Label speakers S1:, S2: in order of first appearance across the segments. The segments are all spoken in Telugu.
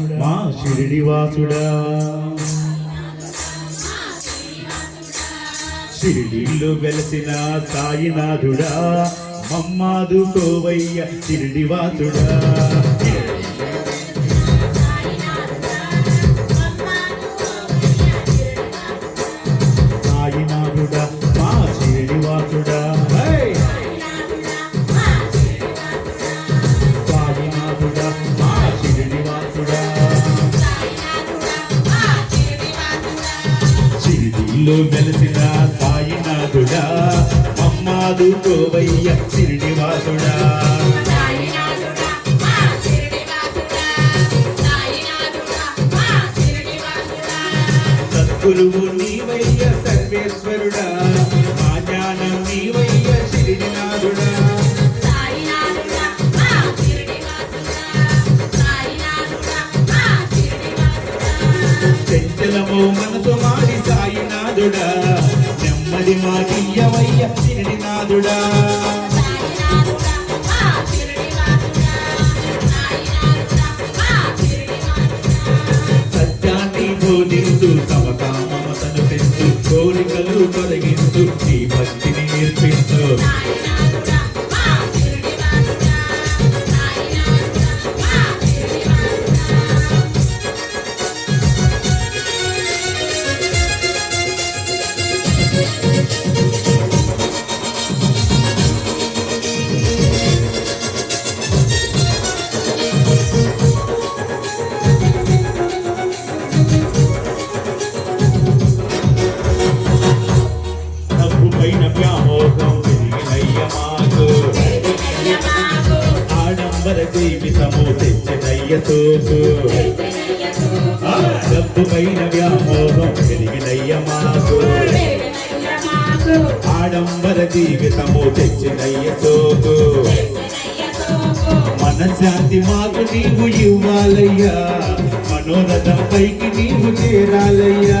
S1: మా షిరిడివాసుడా షిరిడిలో వెలసిన సాయినాథుడా. మమ్మాదు కోవయ్య షిరిడివాసుడా షిరిడిలో వెలసిన సాయినాథుడా మమ్మాదు కోవయ్య షిరిడివాసుడా సద్గురువు నీవయ్య సర్వేశ్వరుడా మా జ్ఞానం నీవయ్య షిరిడినాథుడా నాదుడా. నెమ్మది మాగియ్యవయ్య షిరిడినాథుడా సత్యాన్ని బోధించు తమ కామమతను పెంచు కోరికలు తొలగించు నీ భక్తిని నేర్పించు. తెచ్చినయ్య సోకు డబ్బు పైన వ్యామోహం పెరిగినయ్య మాకు ఆడంబర జీవితము తెచ్చినయ్య సోకు మనశాంతి మాకు నీవు ఇవ్వాలయ్యా. మనోరథం పైకి నీవు చేరాలయ్యా.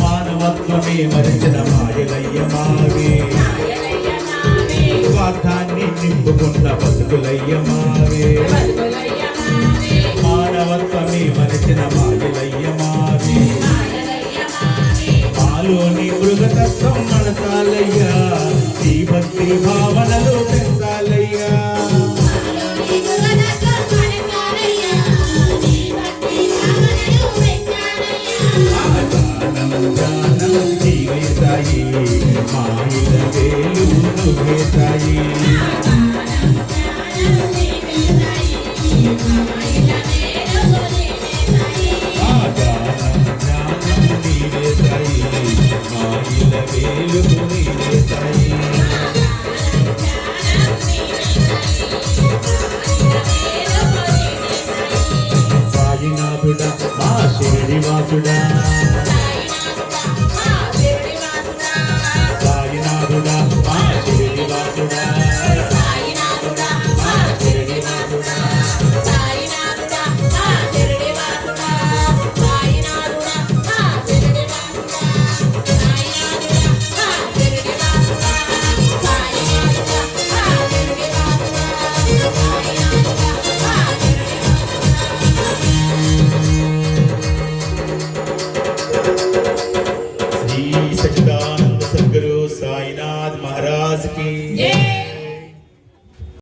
S1: మానవత్వమే మరిచిన మాయలయ్య మావి. స్వార్థాన్ని నింపుకున్న బతుకులయ్య మావి. మానవత్వమే మరిచిన మాయలయ్య మావి. మాలోని మృగతత్వం మనసాలయ్యా ఈ భక్తి భావనలు సాయి వేలు నువ్వే